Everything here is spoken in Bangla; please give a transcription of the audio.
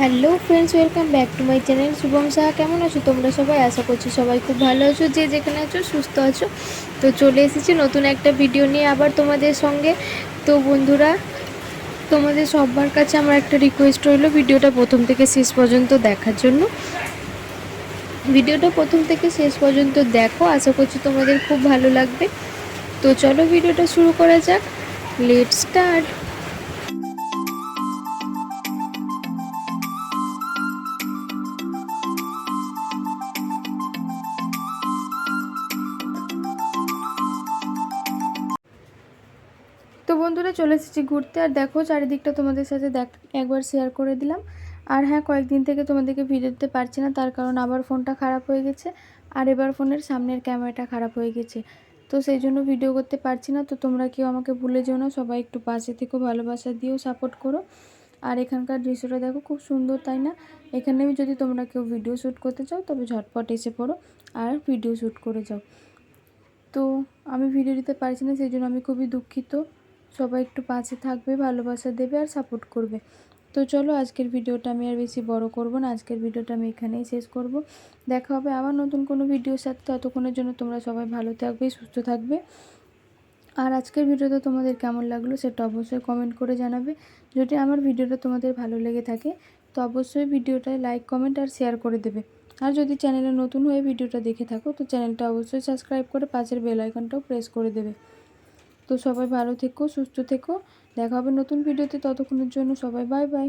Hello friends, welcome back to my channel Shubham Saha. কেমন আছো তোমরা সবাই? আশা করছি সবাই খুব ভালো আছো। যে যেখানে আছো, সুস্থ আছো। তো চলে এসেছি নতুন একটা ভিডিও নিয়ে আবার তোমাদের সঙ্গে। তো বন্ধুরা, তোমাদের সবার কাছে আমার একটা রিকোয়েস্ট রইল ভিডিওটা প্রথম থেকে শেষ পর্যন্ত দেখার জন্য। ভিডিওটা প্রথম থেকে শেষ পর্যন্ত দেখো, আশা করছি তোমাদের খুব ভালো লাগবে। তো চলো ভিডিওটা শুরু করা যাক। লেট স্টার্ট তো বন্ধুরা চলে এসেছি ঘুরতে। আর দেখো চারিদিকটা তোমাদের সাথে দেখ, একবার শেয়ার করে দিলাম। আর হ্যাঁ কয়েকদিন থেকে তোমাদেরকে ভিডিও দিতে পারছি না, তার কারণ আবার ফোনটা খারাপ হয়ে গেছে। আর এবার ফোনের সামনের ক্যামেরাটা খারাপ হয়ে গেছে। তো সেই জন্য ভিডিও করতে পারছি না। তো তোমরা কেউ আমাকে ভুলে যেও না, সবাই একটু পাশে থেকেও ভালোবাসা দিয়েও সাপোর্ট করো। আর এখানকার দৃশ্যটা দেখো, খুব সুন্দর, তাই না? এখানে যদি তোমরা কেউ ভিডিও শ্যুট করতে চাও, তবে ঝটপট এসে পড়ো আর ভিডিও শ্যুট করে যাও। তো আমি ভিডিও দিতে পারছি না, সেই জন্য আমি খুবই দুঃখিত। সবাই একটু পাশে থাকবে, ভালোবাসা দেবে আর সাপোর্ট করবে। তো চলো আজকের ভিডিওটা আমি আর বেশি বড় করব না, আজকের ভিডিওটা আমি এখানেই শেষ করব। দেখা হবে আবার নতুন কোনো ভিডিওর সাথে, ততক্ষণের জন্য তোমরা সবাই ভালো থাকবে, সুস্থ থাকবে। আর আজকের ভিডিওটা তোমাদের কেমন লাগল সেটা অবশ্যই কমেন্ট করে জানাবে। যদি আমার ভিডিওটা তোমাদের ভালো লেগে থাকে, তো অবশ্যই ভিডিওটায় লাইক কমেন্ট আর শেয়ার করে দেবে। আর যদি চ্যানেলে নতুন হয়ে ভিডিওটা দেখে থাকো, তো চ্যানেলটা অবশ্যই সাবস্ক্রাইব করে পাশের বেল আইকনটাও প্রেস করে দেবে। তো সবাই ভালো থেকো, সুস্থ থেকো। দেখা হবে নতুন ভিডিওতে, ততক্ষণের জন্য সবাই বাই বাই